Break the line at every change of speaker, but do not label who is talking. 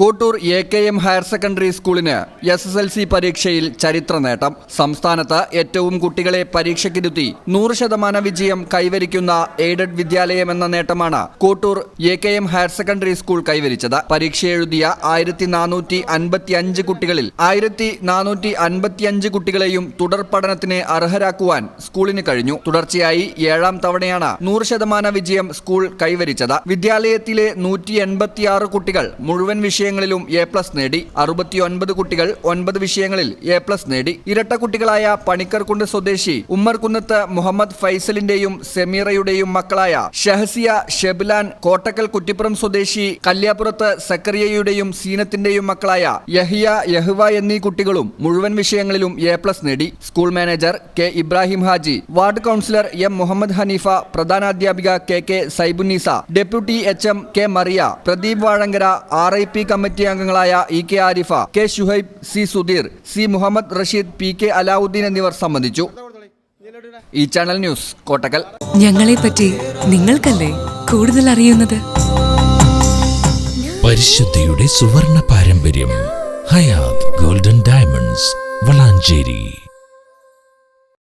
Kottoor A K M higher secondary സ്കൂളിന് S S L C പരീക്ഷയിൽ ചരിത്ര നേട്ടം. സംസ്ഥാനത്ത് ഏറ്റവും കുട്ടികളെ പരീക്ഷയ്ക്കിരുത്തി നൂറ് ശതമാനം വിജയം കൈവരിക്കുന്ന എയ്ഡഡ് വിദ്യാലയം എന്ന നേട്ടമാണ് Kottoor A K M higher secondary school കൈവരിച്ചത്. പരീക്ഷ എഴുതിയ ആയിരത്തി നാനൂറ്റി അൻപത്തി അഞ്ച് കുട്ടികളിൽ ആയിരത്തി നാനൂറ്റി അൻപത്തിയഞ്ച് കുട്ടികളെയും തുടർ പഠനത്തിന് അർഹരാക്കുവാൻ സ്കൂളിന് കഴിഞ്ഞു. തുടർച്ചയായി ഏഴാം തവണയാണ് നൂറ് ശതമാനം വിജയം സ്കൂൾ കൈവരിച്ചത്. വിദ്യാലയത്തിലെ നൂറ്റി എൺപത്തിയാറ് കുട്ടികൾ മുഴുവൻ വിഷയങ്ങളിലും എ പ്ലസ് നേടി. അറുപത്തിയൊൻപത് കുട്ടികൾ ഒൻപത് വിഷയങ്ങളിൽ എ പ്ലസ് നേടി. ഇരട്ട കുട്ടികളായ പണിക്കർകുണ്ട് സ്വദേശി ഉമ്മർകുന്നത്ത് മുഹമ്മദ് ഫൈസലിന്റെയും സെമീറയുടെയും മക്കളായ ഷഹസിയ ഷെബിലാൻ കോട്ടക്കൽ കുറ്റിപ്പുറം സ്വദേശി കല്യാപുരത്ത് സക്കറിയയുടെയും സീനത്തിന്റെയും മക്കളായ യഹിയ യഹുവ എന്നീ കുട്ടികളും മുഴുവൻ വിഷയങ്ങളിലും എ പ്ലസ് നേടി. School manager K Ibrahim Haji ward councillor M Muhammad Haneefa പ്രധാനാധ്യാപിക K K Saibunneesa deputy H M K Mariya Pradeep Vazhankara R I P committee അംഗങ്ങളായ E K Arifa K Shuhaib C Sudheer C Muhammad Rasheed P K Alauddin എന്നിവർ സംബന്ധിച്ചു. ഈ channel news Kottakkal.
ഞങ്ങളെ പറ്റി നിങ്ങൾക്കല്ലേ കൂടുതൽ അറിയുന്നത്?
പരിശുദ്ധിയുടെ സുവർണ പാരമ്പര്യം ഹയാത് ഗോൾഡൻ ഡയമണ്ട്സ് വളാഞ്ചേരി.